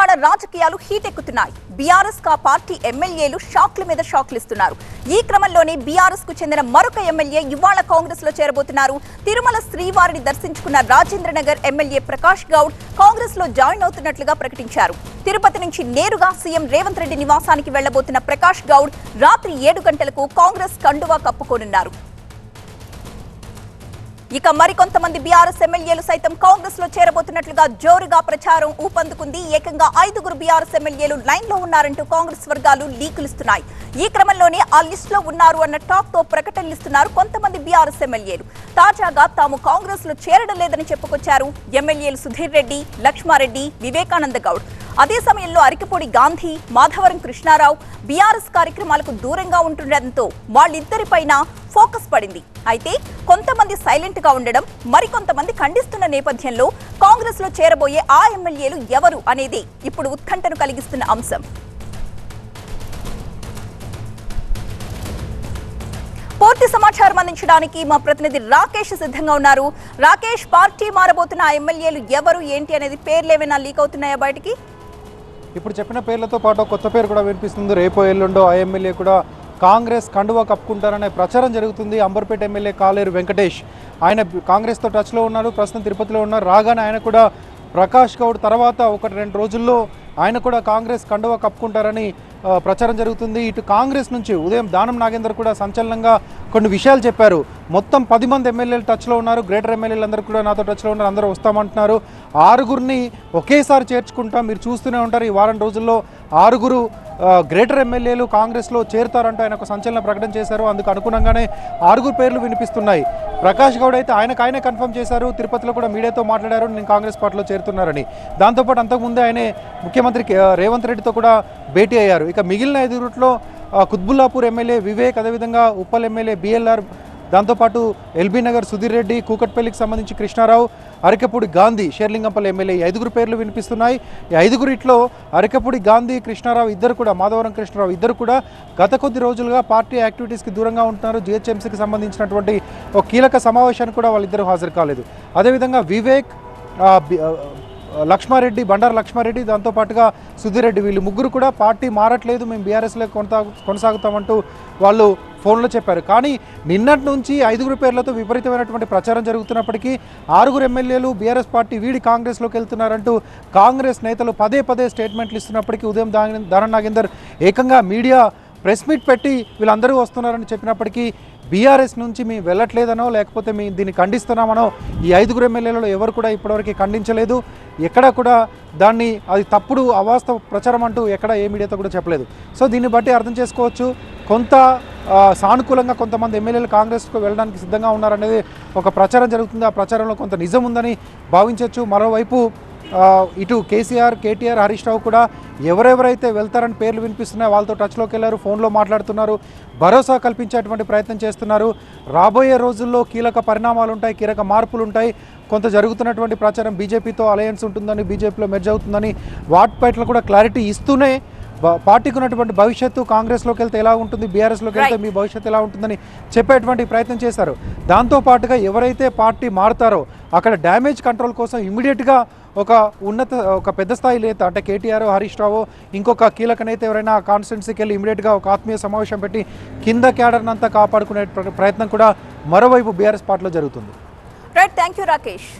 తెలంగాణ రాజకీయాలు హీట్ ఎక్కుతున్నాయి బీఆర్ఎస్ కా పార్టీ ఎమ్మెల్యేలు షాక్ల మీద షాక్లు ఇస్తున్నారు ఈ క్రమంలోనే బీఆర్ఎస్కు చెందిన మరొక ఎమ్మెల్యే ఇవాళ కాంగ్రెస్లో చేరబోతున్నారు. తిరుమల శ్రీవారిని దర్శించుకున్న రాజేంద్ర నగర్ ఎమ్మెల్యే ప్రకాష్ గౌడ్ కాంగ్రెస్లో జాయిన్ అవుతున్నట్లుగా ప్రకటించారు. తిరుపతి నుంచి నేరుగా సీఎం రేవంత్ రెడ్డి నివాసానికి వెళ్ళబోతున్న ప్రకాష్ గౌడ్ రాత్రి ఏడు గంటలకు కాంగ్రెస్ కండువా కప్పుకోనున్నారు. ఇక మరికొంతమంది బీఆర్ఎస్ ఎమ్మెల్యేలు సైతం కాంగ్రెస్లో చేరబోతున్నట్లుగా జోరుగా ప్రచారం ఊపందుకుంది. ఏకంగా ఐదుగురు బీఆర్ఎస్ ఎమ్మెల్యేలు లైన్లో ఉన్నారంటూ కాంగ్రెస్ వర్గాలు లీకులిస్తున్నాయి ఈ క్రమంలోనే ఆ లిస్ట్లో ఉన్నారు అన్న టాక్తో ప్రకటనలు ఇస్తున్నారు కొంతమంది బీఆర్ఎస్ ఎమ్మెల్యేలు. తాజాగా తాము కాంగ్రెస్లో చేరడం లేదని చెప్పుకొచ్చారు ఎమ్మెల్యేలు సుధీర్ రెడ్డి లక్ష్మారెడ్డి వివేకానంద గౌడ్. అదే సమయంలో అరికపూడి గాంధీ మాధవరం కృష్ణారావు బీఆర్ఎస్ కార్యక్రమాలకు దూరంగా ఉంటుండటంతో వాళ్ళిద్దరిపైన ఫోకస్ పడింది. అయితే కొంతమంది సైలెంట్గా ఉండడం మరికొంతమంది ఖండిస్తున్న నేపథ్యంలో కాంగ్రెస్లో చేరబోయే ఆ ఎమ్మెల్యేలు ఎవరు అనేది ఇప్పుడు ఉత్కంఠను కలిగిస్తున్న అంశం. పూర్తి సమాచారం అందించడానికి మా ప్రతినిధి రాకేష్ సిద్ధంగా ఉన్నారు. రాకేష్ పార్టీ మారబోతున్న ఆ ఎమ్మెల్యేలు ఎవరు ఏంటి అనేది పేర్లు ఏమైనా లీక్ అవుతున్నాయా బయటికి? ఇప్పుడు చెప్పిన పేర్లతో పాటు కొత్త పేరు కూడా వినిపిస్తుంది. రేపో ఎల్లుండో ఆ ఎమ్మెల్యే కూడా కాంగ్రెస్ కండువా కప్పుకుంటారనే ప్రచారం జరుగుతుంది. అంబర్పేట ఎమ్మెల్యే కాలేరు వెంకటేష్. ఆయన కాంగ్రెస్తో టచ్లో ఉన్నారు ప్రస్తుతం తిరుపతిలో ఉన్నారు. రాగానే ఆయన కూడా ప్రకాష్ గౌడ్ తర్వాత ఒకటి రెండు రోజుల్లో ఆయన కూడా కాంగ్రెస్ కండువ కప్పుకుంటారని ప్రచారం జరుగుతుంది. ఇటు కాంగ్రెస్ నుంచి ఉదయం దానం నాగేందర్ కూడా సంచలనంగా కొన్ని విషయాలు చెప్పారు. మొత్తం పది మంది ఎమ్మెల్యేలు టచ్లో ఉన్నారు. గ్రేటర్ ఎమ్మెల్యేలు అందరూ కూడా నాతో టచ్లో ఉన్నారు. అందరూ వస్తామంటున్నారు. ఆరుగురిని ఒకేసారి చేర్చుకుంటాం. మీరు చూస్తూనే ఉంటారు. ఈ వారం రోజుల్లో ఆరుగురు గ్రేటర్ ఎమ్మెల్యేలు కాంగ్రెస్లో చేరుతారంటూ ఆయన ఒక సంచలన ప్రకటన చేశారు. అందుకు అనుగుణంగానే ఆరుగురు పేర్లు వినిపిస్తున్నాయి. ప్రకాష్ గౌడ్ అయితే ఆయనకు ఆయనే కన్ఫర్మ్ చేశారు. తిరుపతిలో కూడా మీడియాతో మాట్లాడారు. నేను కాంగ్రెస్ పార్టీలో చేరుతున్నారని. దాంతోపాటు అంతకుముందే ఆయనే ముఖ్యమంత్రి కే- రేవంత్ రెడ్డితో కూడా భేటీ అయ్యారు. ఇక మిగిలిన ఐదుగురిలో కుత్బుల్లాపూర్ ఎమ్మెల్యే వివేక్ అదేవిధంగా ఉప్పల్ ఎమ్మెల్యే బిఎల్ఆర్ దాంతోపాటు ఎల్బీ నగర్ సుధీర్ రెడ్డి కూకట్పల్లికి సంబంధించి కృష్ణారావు అరకపూడి గాంధీ షేర్లింగంపల్లి ఎమ్మెల్యే ఈ ఐదుగురు పేర్లు వినిపిస్తున్నాయి. ఈ ఐదుగురిట్లో అరకపూడి గాంధీ కృష్ణారావు ఇద్దరు కూడా మాధవరం కృష్ణారావు ఇద్దరు కూడా గత కొద్ది రోజులుగా పార్టీ యాక్టివిటీస్కి దూరంగా ఉంటున్నారు. జిహెచ్ఎంసీకి సంబంధించినటువంటి ఒక కీలక సమావేశానికి కూడా వాళ్ళిద్దరూ హాజరు కాలేదు. అదేవిధంగా వివేక్ లక్ష్మారెడ్డి బండారు లక్ష్మారెడ్డి దాంతోపాటుగా పాటుగా రెడ్డి వీళ్ళు ముగ్గురు కూడా పార్టీ మారట్లేదు మేము బీఆర్ఎస్లో కొనసాగు కొనసాగుతామంటూ వాళ్ళు ఫోన్లో చెప్పారు. కానీ నిన్నటి నుంచి ఐదుగురు పేర్లతో విపరీతమైనటువంటి ప్రచారం జరుగుతున్నప్పటికీ ఆరుగురు ఎమ్మెల్యేలు బీఆర్ఎస్ పార్టీ వీడి కాంగ్రెస్లోకి వెళ్తున్నారంటూ కాంగ్రెస్ నేతలు పదే పదే స్టేట్మెంట్లు ఇస్తున్నప్పటికీ ఉదయం దాని నాగేందర్ ఏకంగా మీడియా ప్రెస్ మీట్ పెట్టి వీళ్ళందరూ వస్తున్నారని చెప్పినప్పటికీ బీఆర్ఎస్ నుంచి మేము వెళ్ళట్లేదనో లేకపోతే మేము దీన్ని ఖండిస్తున్నామనో ఈ ఐదుగురు ఎమ్మెల్యేలలో ఎవరు కూడా ఇప్పటివరకు ఖండించలేదు. ఎక్కడ కూడా దాన్ని అది తప్పుడు అవాస్తవ ప్రచారం అంటూ ఎక్కడ ఏ మీడియాతో కూడా చెప్పలేదు. సో దీన్ని బట్టి అర్థం చేసుకోవచ్చు. కొంత సానుకూలంగా కొంతమంది ఎమ్మెల్యేలు కాంగ్రెస్కు వెళ్ళడానికి సిద్ధంగా ఉన్నారనేది ఒక ప్రచారం జరుగుతుంది. ఆ ప్రచారంలో కొంత నిజం ఉందని భావించవచ్చు మరోవైపు ఇటు కేసీఆర్ కేటీఆర్ హరీష్ రావు కూడా ఎవరెవరైతే వెళ్తారని పేర్లు వినిపిస్తున్నాయో వాళ్ళతో టచ్లోకి వెళ్ళారు ఫోన్లో మాట్లాడుతున్నారు భరోసా కల్పించేటువంటి ప్రయత్నం చేస్తున్నారు. రాబోయే రోజుల్లో కీలక పరిణామాలు ఉంటాయి కీలక మార్పులు ఉంటాయి కొంత జరుగుతున్నటువంటి ప్రచారం బీజేపీతో అలయన్స్ ఉంటుందని బీజేపీలో మెర్జ్ అవుతుందని వాటి పట్ల కూడా క్లారిటీ ఇస్తూనే పార్టీకి ఉన్నటువంటి భవిష్యత్తు కాంగ్రెస్లోకి వెళ్తే ఎలా ఉంటుంది బీఆర్ఎస్లోకి వెళ్తే మీ భవిష్యత్తు ఎలా ఉంటుందని చెప్పేటువంటి ప్రయత్నం చేశారు. దాంతో పాటుగా ఎవరైతే పార్టీ మారుతారో అక్కడ డ్యామేజ్ కంట్రోల్ కోసం ఇమీడియట్గా ఒక ఉన్నత ఒక పెద్ద స్థాయి నేత అంటే కేటీఆర్ హరీష్ రావు ఇంకొక కీలక నేత ఎవరైనా కాన్స్టిట్యున్సీకి వెళ్ళి ఇమీడియట్గా ఒక ఆత్మీయ సమావేశం పెట్టి కింద క్యాడర్ని అంతా కాపాడుకునే ప్రయత్నం కూడా మరోవైపు బీఆర్ఎస్ పార్టీలో జరుగుతుంది. Right thank you Rakesh